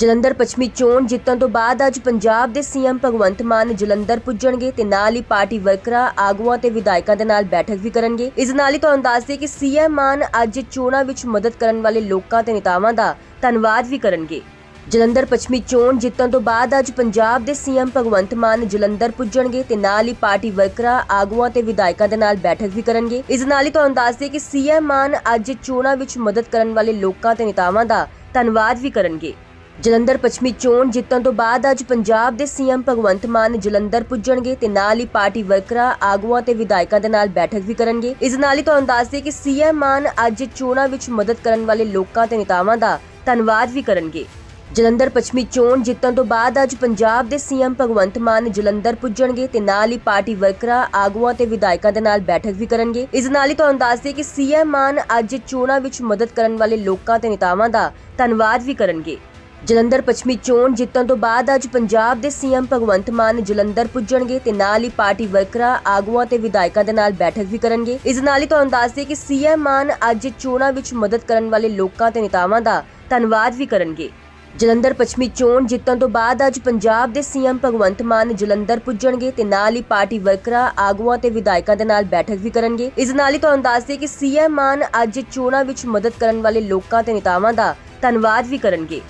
ਜਲੰਧਰ ਪੱਛਮੀ ਚੋਣ ਜਿੱਤਣ ਤੋਂ ਬਾਅਦ ਅੱਜ ਪੰਜਾਬ ਦੇ ਸੀਐਮ ਭਗਵੰਤ ਮਾਨ ਜਲੰਧਰ ਪੁੱਜਣਗੇ ਤੇ ਨਾਲ ਹੀ ਪਾਰਟੀ ਵਰਕਰਾਂ, ਆਗੂਆਂ ਤੇ ਵਿਧਾਇਕਾਂ ਦੇ ਨਾਲ ਬੈਠਕ ਵੀ ਕਰਨਗੇ। ਇਸ ਨਾਲ ਹੀ ਤੁਹਾਨੂੰ ਦੱਸ ਦਈਏ ਕਿ ਸੀਐਮ ਮਾਨ ਅੱਜ ਚੋਣਾਂ ਵਿੱਚ ਮਦਦ ਕਰਨ ਵਾਲੇ ਲੋਕਾਂ ਤੇ ਨੇਤਾਵਾਂ ਦਾ ਧੰਨਵਾਦ ਵੀ ਕਰਨਗੇ। ਜਲੰਧਰ ਪੱਛਮੀ ਚੋਣ ਜਿੱਤਣ ਤੋਂ ਬਾਅਦ ਅੱਜ ਪੰਜਾਬ ਦੇ ਸੀਐਮ ਭਗਵੰਤ ਮਾਨ ਜਲੰਧਰ ਪੁੱਜਣਗੇ ਤੇ ਨਾਲ ਹੀ ਪਾਰਟੀ ਵਰਕਰਾਂ, ਆਗੂਆਂ ਤੇ ਵਿਧਾਇਕਾਂ ਦੇ ਨਾਲ ਬੈਠਕ ਵੀ ਕਰਨਗੇ। ਇਸ ਨਾਲ ਹੀ ਤੁਹਾਨੂੰ ਦੱਸ ਦਈਏ ਕਿ ਸੀਐਮ ਮਾਨ ਅੱਜ ਚੋਣਾਂ ਵਿੱਚ ਮਦਦ ਕਰਨ ਵਾਲੇ ਲੋਕਾਂ ਤੇ ਨੇਤਾਵਾਂ ਦਾ ਧੰਨਵਾਦ ਵੀ ਕਰਨਗੇ। ਜਲੰਧਰ ਪੱਛਮੀ ਚੋਣ ਜਿੱਤਣ ਤੋਂ ਬਾਅਦ ਅੱਜ ਪੰਜਾਬ ਦੇ ਸੀਐਮ ਭਗਵੰਤ ਮਾਨ ਜਲੰਧਰ ਪੁੱਜਣਗੇ ਤੇ ਨਾਲ ਹੀ ਪਾਰਟੀ ਵਰਕਰਾਂ, ਆਗੂਆਂ ਤੇ ਵਿਧਾਇਕਾਂ ਦੇ ਨਾਲ ਬੈਠਕ ਵੀ ਕਰਨਗੇ। ਇਸ ਨਾਲ ਹੀ ਤੁਹਾਨੂੰ ਦੱਸ ਦਈਏ ਕਿ ਸੀਐਮ ਮਾਨ ਅੱਜ ਚੋਣਾਂ ਵਿੱਚ ਮਦਦ ਕਰਨ ਵਾਲੇ ਲੋਕਾਂ ਤੇ ਨੇਤਾਵਾਂ ਦਾ ਧੰਨਵਾਦ ਵੀ ਕਰਨਗੇ। ਜਲੰਧਰ ਪੱਛਮੀ ਚੋਣ ਜਿੱਤਣ ਤੋਂ ਬਾਅਦ ਅੱਜ ਪੰਜਾਬ ਦੇ ਸੀਐਮ ਭਗਵੰਤ ਮਾਨ ਜਲੰਧਰ ਪੁੱਜਣਗੇ ਤੇ ਨਾਲ ਹੀ ਪਾਰਟੀ ਵਰਕਰਾਂ, ਆਗੂਆਂ ਤੇ ਵਿਧਾਇਕਾਂ ਦੇ ਨਾਲ ਬੈਠਕ ਵੀ ਕਰਨਗੇ। ਇਸ ਨਾਲ ਹੀ ਤੁਹਾਨੂੰ ਦੱਸ ਦਈਏ ਕਿ ਸੀਐਮ ਮਾਨ ਅੱਜ ਚੋਣਾਂ ਵਿੱਚ ਮਦਦ ਕਰਨ ਵਾਲੇ ਲੋਕਾਂ ਤੇ ਨੇਤਾਵਾਂ ਦਾ ਧੰਨਵਾਦ ਵੀ ਕਰਨਗੇ। ਜਲੰਧਰ ਪੱਛਮੀ ਚੋਣ ਜਿੱਤਣ ਤੋਂ ਬਾਅਦ ਅੱਜ ਪੰਜਾਬ ਦੇ ਸੀਐਮ ਭਗਵੰਤ ਮਾਨ ਜਲੰਧਰ ਪੁੱਜਣਗੇ ਤੇ ਨਾਲ ਹੀ ਪਾਰਟੀ ਵਰਕਰਾਂ, ਆਗੂਆਂ ਤੇ ਵਿਧਾਇਕਾਂ ਦੇ ਨਾਲ ਬੈਠਕ ਵੀ ਕਰਨਗੇ। ਇਸ ਨਾਲ ਹੀ ਤੁਹਾਨੂੰ ਦੱਸ ਦਈਏ ਕਿ ਸੀਐਮ ਮਾਨ ਅੱਜ ਚੋਣਾਂ ਵਿੱਚ ਮਦਦ ਕਰਨ ਵਾਲੇ ਲੋਕਾਂ ਤੇ ਨੇਤਾਵਾਂ ਦਾ ਧੰਨਵਾਦ ਵੀ ਕਰਨਗੇ। ਜਲੰਧਰ ਪੱਛਮੀ ਚੋਣ ਜਿੱਤਣ ਤੋਂ ਬਾਅਦ ਅੱਜ ਪੰਜਾਬ ਦੇ ਸੀਐਮ ਭਗਵੰਤ ਮਾਨ ਜਲੰਧਰ ਪੁੱਜਣਗੇ ਤੇ ਨਾਲ ਹੀ ਪਾਰਟੀ ਵਰਕਰਾਂ, ਆਗੂਆਂ ਤੇ ਵਿਧਾਇਕਾਂ ਦੇ ਨਾਲ ਬੈਠਕ ਵੀ ਕਰਨਗੇ। ਇਸ ਨਾਲ ਹੀ ਤੁਹਾਨੂੰ ਦੱਸ ਦਈਏ ਕਿ ਸੀਐਮ ਮਾਨ ਅੱਜ ਚੋਣਾਂ ਵਿੱਚ ਮਦਦ ਕਰਨ ਵਾਲੇ ਲੋਕਾਂ ਤੇ ਨੇਤਾਵਾਂ ਦਾ ਧੰਨਵਾਦ ਵੀ ਕਰਨਗੇ।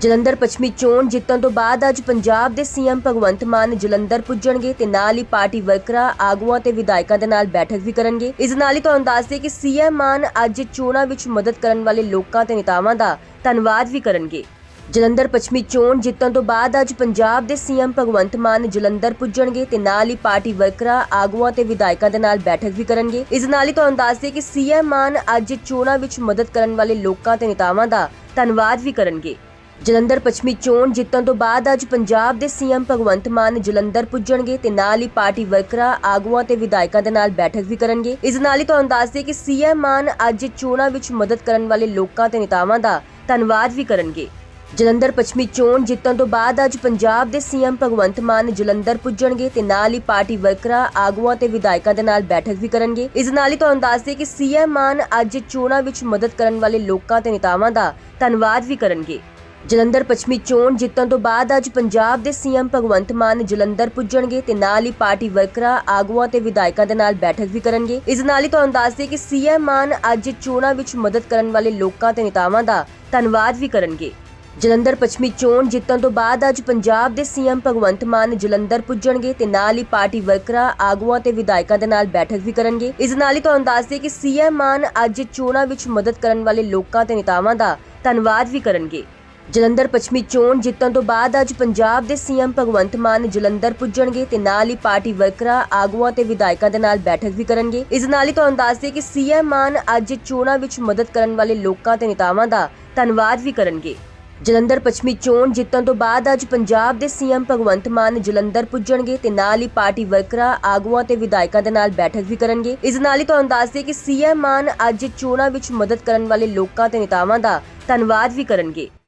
ਜਲੰਧਰ ਪੱਛਮੀ ਚੋਣ ਜਿੱਤਣ ਤੋਂ ਬਾਅਦ ਅੱਜ ਪੰਜਾਬ ਦੇ ਸੀਐਮ ਭਗਵੰਤ ਮਾਨ ਜਲੰਧਰ ਪੁੱਜਣਗੇ ਤੇ ਨਾਲ ਹੀ ਪਾਰਟੀ ਵਰਕਰਾਂ, ਆਗੂਆਂ ਤੇ ਵਿਧਾਇਕਾਂ ਦੇ ਨਾਲ ਬੈਠਕ ਵੀ ਕਰਨਗੇ। ਇਸ ਨਾਲ ਹੀ ਤੁਹਾਨੂੰ ਦੱਸ ਦਈਏ ਕਿ ਸੀਐਮ ਮਾਨ ਅੱਜ ਚੋਣਾਂ ਵਿੱਚ ਮਦਦ ਕਰਨ ਵਾਲੇ ਲੋਕਾਂ ਤੇ ਨੇਤਾਵਾਂ ਦਾ ਧੰਨਵਾਦ ਵੀ ਕਰਨਗੇ। ਜਲੰਧਰ ਪੱਛਮੀ ਚੋਣ ਜਿੱਤਣ ਤੋਂ ਬਾਅਦ ਅੱਜ ਪੰਜਾਬ ਦੇ ਸੀਐਮ ਭਗਵੰਤ ਮਾਨ ਜਲੰਧਰ ਪੁੱਜਣਗੇ ਤੇ ਨਾਲ ਹੀ ਪਾਰਟੀ ਵਰਕਰਾਂ, ਆਗੂਆਂ ਤੇ ਵਿਧਾਇਕਾਂ ਦੇ ਨਾਲ ਬੈਠਕ ਵੀ ਕਰਨਗੇ। ਇਸ ਨਾਲ ਹੀ ਤੁਹਾਨੂੰ ਦੱਸ ਦਈਏ ਕਿ ਸੀਐਮ ਮਾਨ ਅੱਜ ਚੋਣਾਂ ਵਿੱਚ ਮਦਦ ਕਰਨ ਵਾਲੇ ਲੋਕਾਂ ਤੇ ਨੇਤਾਵਾਂ ਦਾ ਧੰਨਵਾਦ ਵੀ ਕਰਨਗੇ। ਜਲੰਧਰ ਪੱਛਮੀ ਚੋਣ ਜਿੱਤਣ ਤੋਂ ਬਾਅਦ ਅੱਜ ਪੰਜਾਬ ਦੇ ਸੀਐਮ ਭਗਵੰਤ ਮਾਨ ਜਲੰਧਰ ਪੁੱਜਣਗੇ ਤੇ ਨਾਲ ਹੀ ਪਾਰਟੀ ਵਰਕਰਾਂ, ਆਗੂਆਂ ਤੇ ਵਿਧਾਇਕਾਂ ਦੇ ਨਾਲ ਬੈਠਕ ਵੀ ਕਰਨਗੇ। ਇਸ ਨਾਲ ਹੀ ਤੁਹਾਨੂੰ ਦੱਸ ਦਈਏ ਕਿ ਸੀਐਮ ਮਾਨ ਅੱਜ ਚੋਣਾਂ ਵਿੱਚ ਮਦਦ ਕਰਨ ਵਾਲੇ ਲੋਕਾਂ ਤੇ ਨੇਤਾਵਾਂ ਦਾ ਧੰਨਵਾਦ ਵੀ ਕਰਨਗੇ। ਜਲੰਧਰ ਪੱਛਮੀ ਚੋਣ ਜਿੱਤਣ ਤੋਂ ਬਾਅਦ ਅੱਜ ਪੰਜਾਬ ਦੇ ਸੀਐਮ ਭਗਵੰਤ ਮਾਨ ਜਲੰਧਰ ਪੁੱਜਣਗੇ ਤੇ ਨਾਲ ਹੀ ਪਾਰਟੀ ਵਰਕਰਾਂ, ਆਗੂਆਂ ਤੇ ਵਿਧਾਇਕਾਂ ਦੇ ਨਾਲ ਬੈਠਕ ਵੀ ਕਰਨਗੇ। ਇਸ ਨਾਲ ਹੀ ਤੁਹਾਨੂੰ ਦੱਸ ਦਈਏ ਕਿ ਸੀਐਮ ਮਾਨ ਅੱਜ ਚੋਣਾਂ ਵਿੱਚ ਮਦਦ ਕਰਨ ਵਾਲੇ ਲੋਕਾਂ ਤੇ ਨੇਤਾਵਾਂ ਦਾ ਧੰਨਵਾਦ ਵੀ ਕਰਨਗੇ। ਜਲੰਧਰ ਪੱਛਮੀ ਚੋਣ ਜਿੱਤਣ ਤੋਂ ਬਾਅਦ ਅੱਜ ਪੰਜਾਬ ਦੇ ਸੀਐਮ ਭਗਵੰਤ ਮਾਨ ਜਲੰਧਰ ਪੁੱਜਣਗੇ ਤੇ ਨਾਲ ਹੀ ਪਾਰਟੀ ਵਰਕਰਾਂ, ਆਗੂਆਂ ਤੇ ਵਿਧਾਇਕਾਂ ਦੇ ਨਾਲ ਬੈਠਕ ਵੀ ਕਰਨਗੇ। ਇਸ ਨਾਲ ਹੀ ਤੁਹਾਨੂੰ ਦੱਸ ਦਈਏ ਕਿ ਸੀਐਮ ਮਾਨ ਅੱਜ ਚੋਣਾਂ ਵਿੱਚ ਮਦਦ ਕਰਨ ਵਾਲੇ ਲੋਕਾਂ ਤੇ ਨੇਤਾਵਾਂ ਦਾ ਧੰਨਵਾਦ ਵੀ ਕਰਨਗੇ। ਜਲੰਧਰ ਪੱਛਮੀ ਚੋਣ ਜਿੱਤਣ ਤੋਂ ਬਾਅਦ ਅੱਜ ਪੰਜਾਬ ਦੇ ਸੀਐਮ ਭਗਵੰਤ ਮਾਨ ਜਲੰਧਰ ਪੁੱਜਣਗੇ ਤੇ ਨਾਲ ਹੀ ਪਾਰਟੀ ਵਰਕਰਾਂ, ਆਗੂਆਂ ਤੇ ਵਿਧਾਇਕਾਂ ਦੇ ਨਾਲ ਬੈਠਕ ਵੀ ਕਰਨਗੇ। ਇਸ ਨਾਲ ਹੀ ਤੁਹਾਨੂੰ ਦੱਸ ਦਈਏ ਕਿ ਸੀਐਮ ਮਾਨ ਅੱਜ ਚੋਣਾਂ ਵਿੱਚ ਮਦਦ ਕਰਨ ਵਾਲੇ ਲੋਕਾਂ ਤੇ ਨੇਤਾਵਾਂ ਦਾ ਧੰਨਵਾਦ ਵੀ ਕਰਨਗੇ। ਜਲੰਧਰ ਪੱਛਮੀ ਚੋਣ ਜਿੱਤਣ ਤੋਂ ਬਾਅਦ ਅੱਜ ਪੰਜਾਬ ਦੇ ਸੀਐਮ ਭਗਵੰਤ ਮਾਨ ਜਲੰਧਰ ਪੁੱਜਣਗੇ ਤੇ ਨਾਲ ਹੀ ਪਾਰਟੀ ਵਰਕਰਾਂ, ਆਗੂਆਂ ਤੇ ਵਿਧਾਇਕਾਂ ਦੇ ਨਾਲ ਬੈਠਕ ਵੀ ਕਰਨਗੇ। ਇਸ ਨਾਲ ਹੀ ਤੁਹਾਨੂੰ ਦੱਸ ਦਈਏ ਕਿ ਸੀਐਮ ਮਾਨ ਅੱਜ ਚੋਣਾਂ ਵਿੱਚ ਮਦਦ ਕਰਨ ਵਾਲੇ ਲੋਕਾਂ ਤੇ ਨੇਤਾਵਾਂ ਦਾ ਧੰਨਵਾਦ ਵੀ ਕਰਨਗੇ। ਜਲੰਧਰ ਪੱਛਮੀ ਚੋਣ ਜਿੱਤਣ ਤੋਂ ਬਾਅਦ ਅੱਜ ਪੰਜਾਬ ਦੇ ਸੀਐਮ ਭਗਵੰਤ ਮਾਨ ਜਲੰਧਰ ਪੁੱਜਣਗੇ ਤੇ ਨਾਲ ਹੀ ਪਾਰਟੀ ਵਰਕਰਾਂ, ਆਗੂਆਂ ਤੇ ਵਿਧਾਇਕਾਂ ਦੇ ਨਾਲ ਬੈਠਕ ਵੀ ਕਰਨਗੇ। ਇਸ ਨਾਲ ਹੀ ਤੁਹਾਨੂੰ ਦੱਸ ਦਈਏ ਕਿ ਸੀਐਮ ਮਾਨ ਅੱਜ ਚੋਣਾਂ ਵਿੱਚ ਮਦਦ ਕਰਨ ਵਾਲੇ ਲੋਕਾਂ ਤੇ ਨੇਤਾਵਾਂ ਦਾ ਧੰਨਵਾਦ ਵੀ ਕਰਨਗੇ।